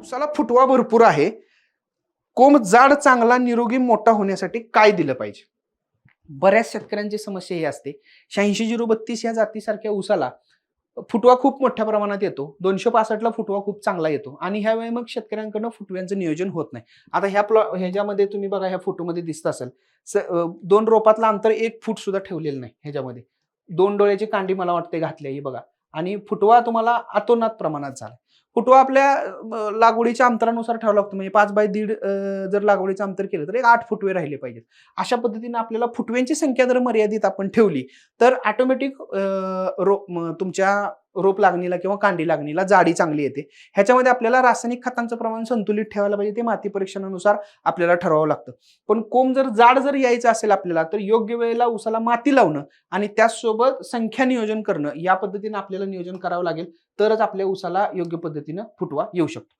उसाला फुटवा भरपूर आहे. कोंब जाड चांगला निरोगी मोठा होण्यासाठी काय दिलं पाहिजे? बऱ्याच शेतकऱ्यांची समस्या ही असते. शहाऐंशी झिरो बत्तीस या जातीसारख्या उसाला फुटवा खूप मोठ्या प्रमाणात येतो. दोनशे पासष्टला फुटवा खूप चांगला येतो. आणि ह्यावेळी मग शेतकऱ्यांकडनं फुटव्यांचं नियोजन होत नाही. आता ह्या प्लॉ ह्याच्यामध्ये तुम्ही बघा ह्या फोटोमध्ये दिसत असेल. दोन रोपातलं अंतर एक फूट सुद्धा ठेवलेलं नाही ह्याच्यामध्ये. दोन डोळ्याची कांडी मला वाटते घातली आहे ही बघा. आणि फुटवा तुम्हाला अतोनात प्रमाणात झाला फुटवा आपल्या लागवडीच्या अंतरानुसार ठेवावा लागतो. म्हणजे पाच बाय दीड जर लागवडीचं अंतर केलं तर एक आठ फुटवे राहिले पाहिजेत. अशा पद्धतीने आपल्याला फुटव्यांची संख्या जर मर्यादित आपण ठेवली तर ऑटोमॅटिक रोप तुमच्या रोप लागणीला किंवा कांडी लागणीला जाडी चांगली येते. ह्याच्यामध्ये आपल्याला रासायनिक खतांचं प्रमाण संतुलित ठेवायला पाहिजे ते माती परीक्षणानुसार आपल्याला ठरवावं लागतं. पण कोंब जर जाड जर यायचं असेल आपल्याला तर योग्य वेळेला उसाला माती लावणं आणि त्याचसोबत संख्या नियोजन करणं या पद्धतीने आपल्याला नियोजन करावं लागेल तरच आपल्या उसाला योग्य पद्धतीनं फुटवा येऊ शकतो.